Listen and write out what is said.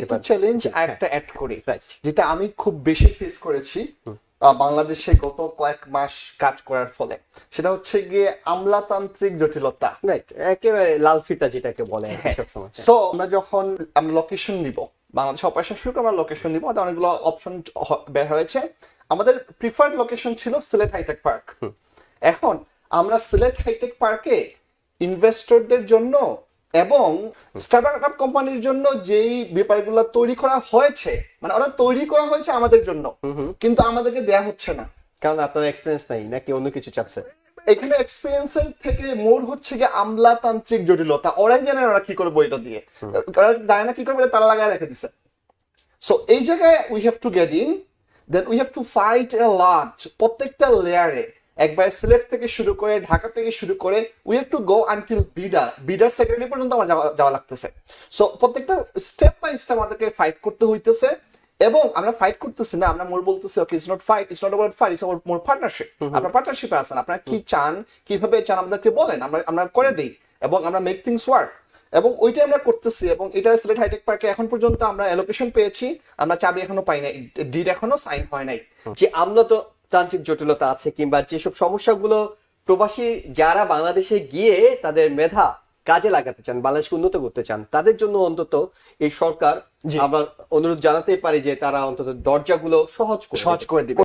একটু চ্যালেঞ্জ হ্যাঁ। একটা অ্যাড করি যেটা আমি খুব বেশি ফেস করেছি বাংলাদেশে গত কয়েক মাস কাজ করার ফলে। সেটা হচ্ছে গিয়ে আমলাতান্ত্রিক জটিলতা। রাইট একেবারে লাল ফিতা যেটাকে বলে হ্যাঁ। সো আমরা যখন আমরা লোকেশন নিব বাংলাদেশ অপারেশন শুরু করে আমরা লোকেশন নিব আমাদের অনেকগুলো অপশন বের হয়েছে। আমাদের প্রিফার্ড লোকেশন ছিল সিলেট হাইটেক পার্ক। এখন আমরা সিলেট হাইটেক পার্কে ইনভেস্টরদের জন্য এবং স্টার্ট আপ কোম্পানির জন্য যেই ব্যাপারগুলো তৈরি করা হয়েছে মানে ওরা তৈরি করা হয়েছে আমাদের জন্য কিন্তু আমাদেরকে দেয়া হচ্ছে না। কারণ আপনার এক্সপিরিয়েন্স নাই নাকি অন্য কিছু চাচ্ছে? এখানে এক্সপিরিয়েন্সের থেকে মোর হচ্ছে গিয়ে আমলাতান্ত্রিক জটিলতা ওরাই জানে ওরা কি করবে এটা দিয়ে। ওরা জানে না কি করবে তারা লাগায় রেখে দিছে। সো এই জায়গায় we have to get in then we have to fight a lot প্রত্যেকটা লেয়ারে একবার সিলেট থেকে শুরু করে ঢাকা থেকে শুরু করে we have to go until বিডার বিডার সেক্রেটারি পর্যন্ত আমার যাওয়া যাওয়া লাগতেছে। সো প্রত্যেকটা স্টেপ বাই স্টেপ আমাদেরকে ফাইট করতে হইতেছে এবং আমরা ফাইট করতেছি না আমরা মোর বলতেছি okay it's not fight it's not about fight it's about more partnership আপনারা পার্টনারশিপে আছেন আপনারা কি চান কীভাবে চান আমাদেরকে বলেন আমরা আমরা করে দিই এবং আমরা মেক থিংস ওয়ার্ক এবং ওইটাই আমরা করতেছি এবং এটা সিলেট হাইটেক পার্কে এখন পর্যন্ত আমরা অ্যালোকেশন পেয়েছি আমরা চাবি এখনও পাই নাই ডিড এখনও সাইন হয় নাই। যে আমলাতান্ত্রিক জটিলতা আছে কিংবা যেসব সমস্যাগুলো প্রবাসী যারা বাংলাদেশে গিয়ে তাদের মেধা কাজে লাগাতে চান বাংলাদেশকে উন্নত করতে চান তাদের জন্য অন্তত এই সরকার আমরা অনুরোধ জানাতেই পারি যে তারা অন্তত দরজাগুলো সহজ সহজ করে দিবে।